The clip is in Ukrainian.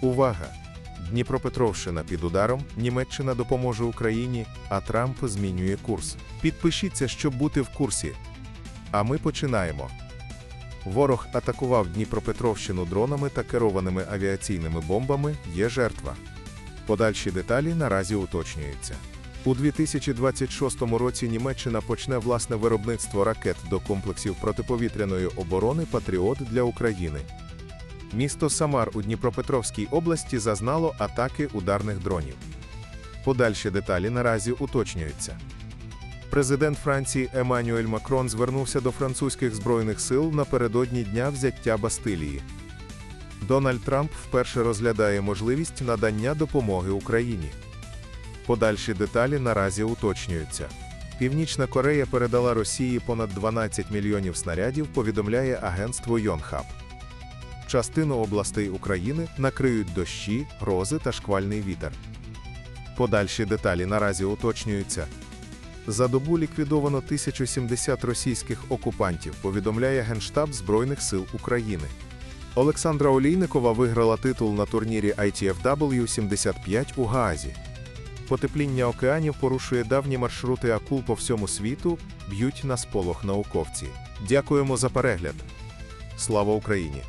Увага! Дніпропетровщина під ударом, Німеччина допоможе Україні, а Трамп змінює курс. Підпишіться, щоб бути в курсі. А ми починаємо. Ворог атакував Дніпропетровщину дронами та керованими авіаційними бомбами. Є жертва. Подальші деталі наразі уточнюються. У 2026 році Німеччина почне власне виробництво ракет до комплексів протиповітряної оборони Патріот для України. Місто Самар у Дніпропетровській області зазнало атаки ударних дронів. Подальші деталі наразі уточнюються. Президент Франції Еммануель Макрон звернувся до французьких збройних сил напередодні дня взяття Бастилії. Дональд Трамп вперше розглядає можливість надання допомоги Україні. Подальші деталі наразі уточнюються. Північна Корея передала Росії понад 12 мільйонів снарядів, повідомляє агентство Йонхаб. Частину областей України накриють дощі, грози та шквальний вітер. Подальші деталі наразі уточнюються. За добу ліквідовано 1070 російських окупантів, повідомляє Генштаб Збройних сил України. Олександра Олійникова виграла титул на турнірі ITFW 75 у Гаазі. Потепління океанів порушує давні маршрути акул по всьому світу, б'ють на сполох науковці. Дякуємо за перегляд. Слава Україні!